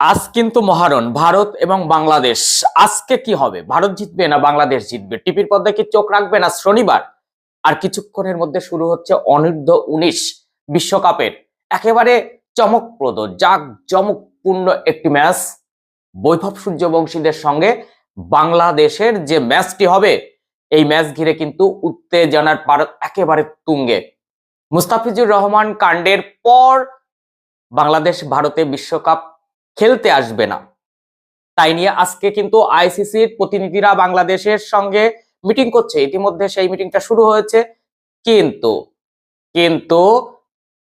আজ কিন্তু মহারণ, ভারত এবং বাংলাদেশ। আজকে কি হবে? ভারত জিতবে না বাংলাদেশ জিতবে? টিপির পর্দায় কি চোখ রাখবে না শনিবার? আর কিছুক্ষণের মধ্যে শুরু হচ্ছে অনূর্ধ্ব উনিশ বিশ্বকাপের একেবারে চমকপ্রদ জাক জমকপূর্ণ একটি ম্যাচ। বৈভব সূর্যবংশীদের সঙ্গে বাংলাদেশের যে ম্যাচটি হবে, এই ম্যাচ ঘিরে কিন্তু উত্তেজনার পার একেবারে তুঙ্গে। মুস্তাফিজুর রহমান কাণ্ডের পর বাংলাদেশ ভারতে বিশ্বকাপ খেলতে আসবে না। তাই নিয়ে আজকে কিন্তু আইসিসির প্রতিনিধিরা বাংলাদেশের সঙ্গে মিটিং করছে। ইতিমধ্যে সেই মিটিংটা শুরু হয়েছে। কিন্তু কিন্তু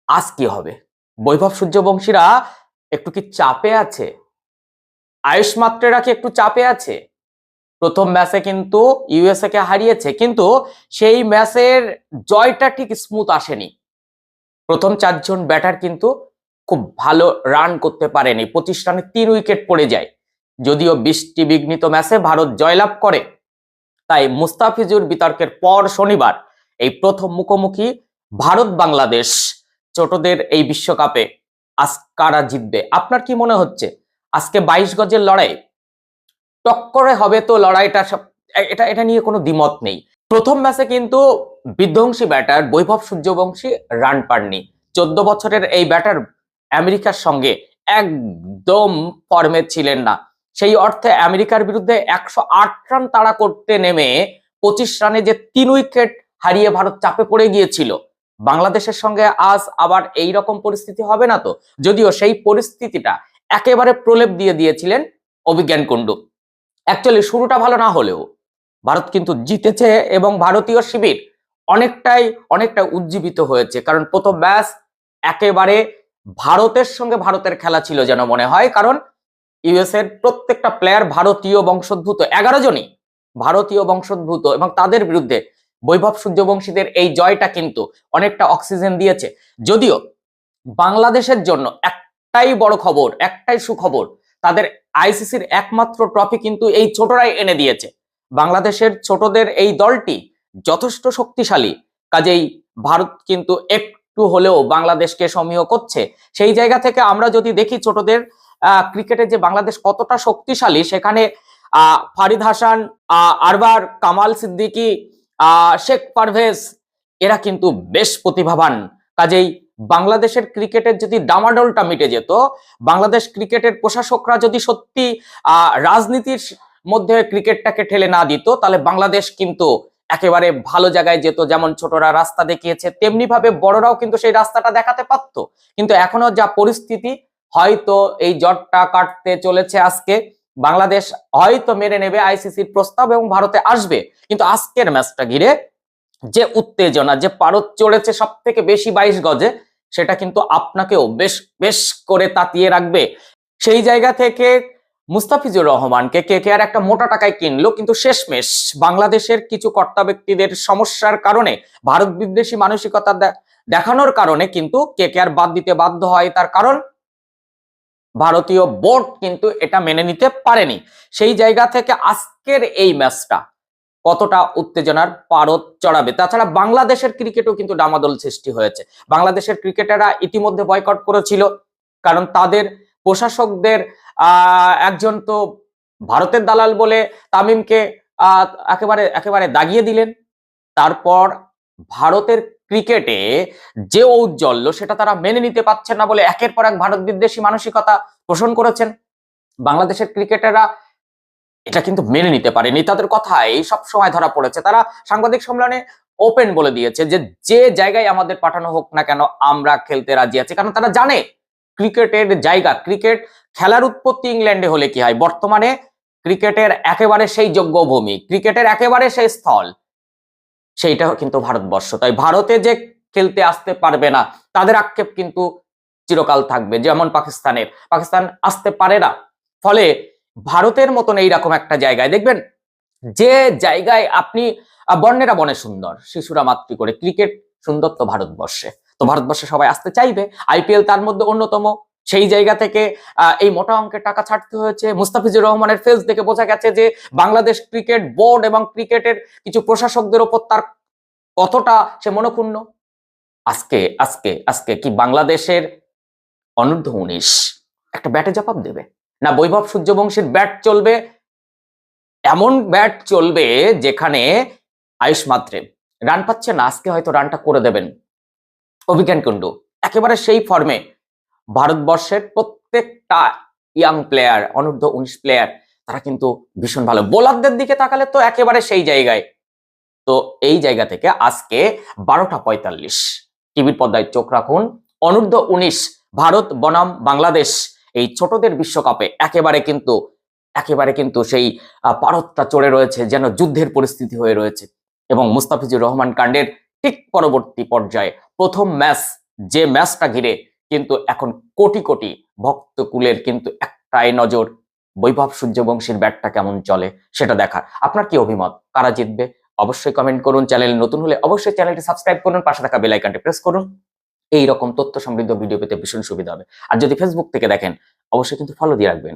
আজ কি হবে? বৈভব সূর্যবংশীরা একটু কি চাপে আছে? আয়ুষ মাত্রেরা কি একটু চাপে আছে? প্রথম ম্যাচে কিন্তু ইউএসএ কে হারিয়েছে। কিন্তু সেই ম্যাচের জয়টা ঠিক স্মুথ আসেনি। প্রথম চারজন ব্যাটার কিন্তু খুব ভালো রান করতে পারেনি। পঁচিশ রানে তিন উইকেট পড়ে যায়। যদিও বৃষ্টি বিঘ্নিত ম্যাচে ভারত জয়লাভ করে। তাই মুস্তাফিজুর বিতর্কের পর শনিবার এই প্রথম মুখোমুখি ভারত বাংলাদেশ ছোটদের এই বিশ্বকাপে আজ কারা জিতবে? আপনার কি মনে হচ্ছে? আজকে বাইশ গজের লড়াই? টক্করে হবে তো লড়াইটা এটা এটা নিয়ে কোনো দ্বিমত নেই। প্রথম ম্যাচে কিন্তু বিধ্বংসী ব্যাটার বৈভব সূর্যবংশী রান পাননি। চোদ্দ বছরের এই ব্যাটার আমেরিকার সঙ্গে একদম ফর্মে ছিলেন না। সেই অর্থে আমেরিকার বিরুদ্ধে একশো আট রান তাড়া করতে নেমে পঁচিশ রানে যে তিন উইকেট হারিয়ে ভারত চাপে পড়ে গিয়েছিল। বাংলাদেশের সঙ্গে আজ আবার এই রকম পরিস্থিতি হবে না তো? যদিও সেই পরিস্থিতিটা একেবারে প্রলেপ দিয়ে দিয়েছিলেন অভিজ্ঞান কুণ্ডু। অ্যাকচুয়ালি শুরুটা ভালো না হলেও ভারত কিন্তু জিতেছে এবং ভারতীয় শিবির অনেকটাই, অনেকটা উজ্জীবিত হয়েছে। কারণ প্রথম ম্যাচ একেবারে ভারতের সঙ্গে ভারতের খেলা ছিল যেন মনে হয়, কারণ ইউএস এর প্রত্যেকটা প্লেয়ার ভারতীয় বংশোদ্ভূত, এগারো জনই ভারতীয় বংশোদ্ভূত এবং তাদের বিরুদ্ধে বৈভব সূর্যবংশীদের এই জয়টা কিন্তু অনেকটা অক্সিজেন দিয়েছে। যদিও বাংলাদেশের জন্য একটাই বড় খবর, একটাই সুখবর, তাদের আইসিসির একমাত্র ট্রফি কিন্তু এই ছোটরাই এনে দিয়েছে। বাংলাদেশের ছোটদের এই দলটি যথেষ্ট শক্তিশালী, কাজেই ভারত কিন্তু একটু হলেও বাংলাদেশকে সমীহ করছে। সেই জায়গা থেকে আমরা যদি দেখি ছোটদের ক্রিকেটে যে বাংলাদেশ কতটা শক্তিশালী, সেখানে ফারিদ হাসান আরবার, কামাল সিদ্দিকী শেখ পারভেজ, এরা কিন্তু বেশ প্রতিভাবান। কাজেই বাংলাদেশের ক্রিকেটের যদি ডামাডোলটা মিটে যেত, বাংলাদেশ ক্রিকেটের প্রশাসকরা যদি সত্যি রাজনীতির মধ্যে ক্রিকেটটাকে ঠেলে না দিত, তাহলে বাংলাদেশ কিন্তু একেবারে ভালো জায়গায় যেত, যেমন ছোটরা রাস্তা দেখিয়েছে, তেমনি ভাবে বড়রাও কিন্তু সেই রাস্তাটা দেখাতে পারতো। কিন্তু এখনও যা পরিস্থিতি, হয়তো এই জটটা কাটতে চলেছে আজকে, বাংলাদেশ হয়তো মেনে নেবে আইসিসির প্রস্তাব এবং ভারতে আসবে। কিন্তু আজকের ম্যাচটা ঘিরে যে উত্তেজনা, যে পারদ চড়েছে সব থেকে বেশি বাইশ গজে, সেটা কিন্তু আপনাকেও বেশ বেশ করে তাতিয়ে রাখবে। সেই জায়গা থেকে মুস্তাফিজুর রহমানকে কে কে আর একটা মোটা টাকায় কিনলো, কিন্তু শেষমেশ বাংলাদেশের কিছু কর্তা ব্যক্তিদের সমস্যার কারণে, ভারত বিদ্বেষী মানসিকতা দেখানোর কারণে কিন্তু কে কে আর বাদ দিতে বাধ্য হয়। তার কারণ, ভারতীয় বোর্ড কিন্তু এটা মেনে নিতে পারেনি। সেই জায়গা থেকে আজকের এই ম্যাচটা কতটা উত্তেজনার পারদ চড়াবে? তাছাড়া বাংলাদেশের ক্রিকেটও কিন্তু ডামাদোল সৃষ্টি হয়েছে। বাংলাদেশের ক্রিকেটাররা ইতিমধ্যে বয়কট করেছিল, কারণ তাদের প্রশাসকদের একজন তো ভারতের দালাল বলে তামিমকে একেবারে একেবারে দাগিয়ে দিলেন। তারপর ভারতের ক্রিকেটে যে ঔজ্জ্বল্য সেটা তারা মেনে নিতে পারছেন না বলে একের পর এক ভারত বিদ্বেষী মানসিকতা পোষণ করেছেন। বাংলাদেশের ক্রিকেটাররা এটা কিন্তু মেনে নিতে পারেনি। তাদের কথাই সব সময় ধরা পড়েছে। তারা সাংবাদিক সম্মেলনে ওপেন বলে দিয়েছে যে যে জায়গায় আমাদের পাঠানো হোক না কেন আমরা খেলতে রাজি আছি। কারণ তারা জানে ক্রিকেটের জায়গা। ক্রিকেট খেলার উৎপত্তি ইংল্যান্ডে হলে কি হয়? বর্তমানে ক্রিকেটের একেবারে সেই যোগ্য ভূমি ক্রিকেটের একেবারে সেই স্থল সেইটা কিন্তু ভারতবর্ষ। তাই ভারতে যে খেলতে আসতে পারবে না, তাদের আক্ষেপ কিন্তু চিরকাল থাকবে, যেমন পাকিস্তানের পাকিস্তান আসতে পারে না। ফলে ভারতের মতন এইরকম একটা জায়গায়, দেখবেন যে জায়গায় আপনি বর্ণেরা বনে সুন্দর, শিশুরা মাতৃ করে, ক্রিকেট সুন্দর তো ভারতবর্ষে। তো ভারতবর্ষে সবাই আসতে চাইবে। আইপিএল তার মধ্যে অন্যতম। সেই জায়গা থেকে এই মোটা অঙ্কের টাকা ছাড়তে হয়েছে। মুস্তাফিজুর রহমানের ফেস দেখে বোঝা গেছে যে বাংলাদেশ ক্রিকেট বোর্ড এবং ক্রিকেটের কিছু প্রশাসকদের ওপর তার কতটা সে মনক্ষুণ্ণ। আজকে আজকে আজকে কি বাংলাদেশের অনূর্ধ্ব উনিশ একটা ব্যাটে জবাব দেবে? না বৈভব সূর্যবংশীর ব্যাট চলবে? এমন ব্যাট চলবে যেখানে আয়ুষ মাত্রে রান পাচ্ছে না। আজকে হয়তো রানটা করে দেবেন। অভিজ্ঞান কুণ্ডু। একেবারে সেই ফর্মে ভারতবর্ষের প্রত্যেকটা ইয়াং প্লেয়ার অনূর্ধ্ব উনিশ প্লেয়ার তারা কিন্তু ভীষণ ভালো। বোলারদের দিকে তাকালে তো একেবারে সেই জায়গায়। তো এই জায়গা থেকে আজকে বারোটা পঁয়তাল্লিশ। টিভির পর্দায় চোখ রাখুন। অনূর্ধ্ব উনিশ, ভারত, বনাম, বাংলাদেশ এই ছোটদের বিশ্বকাপে একেবারে কিন্তু একেবারে কিন্তু সেই পারতটা চড়ে রয়েছে, যেন যুদ্ধের পরিস্থিতি হয়ে রয়েছে। এবং মুস্তাফিজুর রহমান কাণ্ডের ঠিক পরবর্তী পর্যায়ে প্রথম ম্যাচ, যে ম্যাচটা ঘিরে কিন্তু এখন কোটি কোটি ভক্তকুলের কিন্তু একটাই নজর বৈভব সূর্যবংশীর ব্যাটটা কেমন চলে সেটা দেখার। আপনার কি অভিমত? কারা জিতবে? অবশ্যই কমেন্ট করুন। চ্যানেল নতুন হলে অবশ্যই চ্যানেলটি সাবস্ক্রাইব করুন। পাশে থাকা বেল আইকনটি প্রেস করুন। এই রকম তথ্য সমৃদ্ধ ভিডিও পেতে ভীষণ সুবিধা হবে। আর যদি ফেসবুক থেকে দেখেন, অবশ্যই কিন্তু ফলো দিয়ে রাখবেন।